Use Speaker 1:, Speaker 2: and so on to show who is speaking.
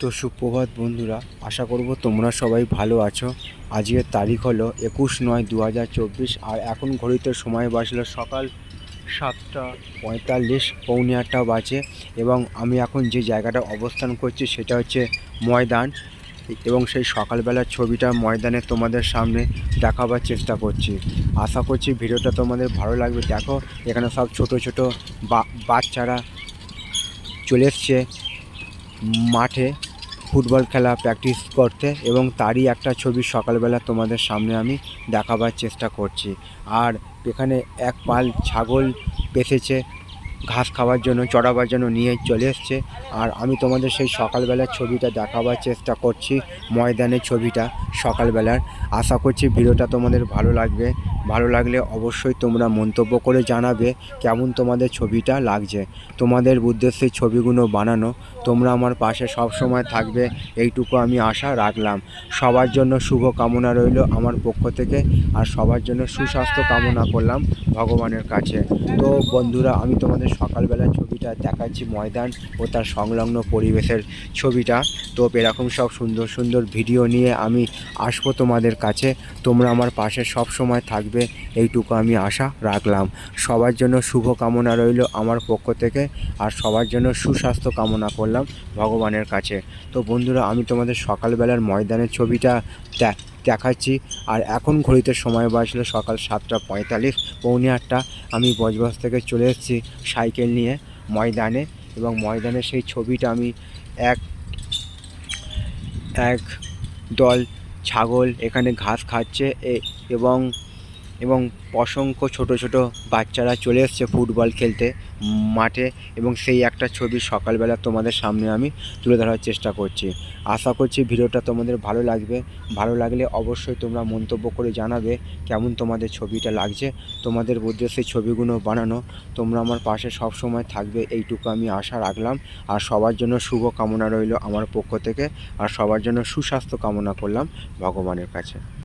Speaker 1: তো সুপ্রভাত বন্ধুরা, আশা করব তোমরা সবাই ভালো আছো। আজকের তারিখ হলো একুশ নয় দু আর এখন ঘড়িতে সময় বাজলো সকাল সাতটা পঁয়তাল্লিশ, পৌনে আটটা বাজে এবং আমি এখন যে জায়গাটা অবস্থান করছি সেটা হচ্ছে ময়দান এবং সেই সকালবেলার ছবিটা ময়দানে তোমাদের সামনে দেখাবার চেষ্টা করছি। আশা করছি ভিডিওটা তোমাদের ভালো লাগবে। দেখো, এখানে সব ছোট ছোট বাচ্চারা চলে এসছে। মাঠে ফুটবল খেলা প্র্যাকটিস করতে এবং তারই একটা ছবি সকালবেলা তোমাদের সামনে আমি দেখাবার চেষ্টা করছি। আর এখানে এক পাল ছাগল পেসেছে ঘাস খাওয়ার জন্য, চড়াবার জন্য নিয়ে চলে এসছে। আর আমি তোমাদের সেই সকালবেলার ছবিটা দেখাবার চেষ্টা করছি, ময়দানের ছবিটা সকালবেলার। আশা করছি ভিডিওটা তোমাদের ভালো লাগবে। ভালো লাগলে অবশ্যই তোমরা মন্তব্য করে জানাবে কেমন তোমাদের ছবিটা লাগছে। তোমাদের উদ্দেশ্যে ছবিগুলো বানানো, তোমরা আমার পাশে সব সময় থাকবে, এইটুকু আমি আশা রাখলাম। সবার জন্য শুভ কামনা রইল আমার পক্ষ থেকে, আর সবার জন্য সুস্বাস্থ্য কামনা করলাম ভগবানের কাছে। তো বন্ধুরা, আমি তোমাদের সকালবেলা ছবিটা দেখাচ্ছি ময়দান ও তার সংলগ্ন পরিবেশের ছবিটা। তো এরকম সব সুন্দর সুন্দর ভিডিও নিয়ে আমি আসব তোমাদের কাছে। তোমরা আমার পাশে সব সময় থাকবে। এইটুকু আমি আশা রাখলাম। সবার জন্য শুভ কামনা রইল আমার পক্ষ থেকে আর সবার জন্য সুস্বাস্থ্য কামনা করলাম ভগবানের কাছে। তো বন্ধুরা, আমি তোমাদের সকালবেলার ময়দানের ছবিটা দেখাচ্ছি। আর এখন ঘড়িতে সময় বাজলো সকাল সাতটা পঁয়তাল্লিশ, পৌনে আটটা। আমি বজবজ থেকে চলে এসেছি সাইকেল নিয়ে ময়দানে এবং ময়দানের সেই ছবিটা আমি এক এক দল ছাগল এখানে ঘাস খাচ্ছে এবং এবং অসংখ্য ছোট ছোট বাচ্চারা চলে এসছে ফুটবল খেলতে মাঠে এবং সেই একটা ছবি সকালবেলা তোমাদের সামনে আমি তুলে ধরার চেষ্টা করছি। আশা করছি ভিডিওটা তোমাদের ভালো লাগবে। ভালো লাগলে অবশ্যই তোমরা মন্তব্য করে জানাবে কেমন তোমাদের ছবিটা লাগছে। তোমাদের উদ্দেশ্যে ছবিগুলো বানানো তোমরা আমার পাশে সব সময় থাকবে এইটুকু আমি আশা রাখলাম। আর সবার জন্য শুভ কামনা রইল আমার পক্ষ থেকে। আর সবার জন্য সুস্বাস্থ্য কামনা করলাম ভগবানের কাছে।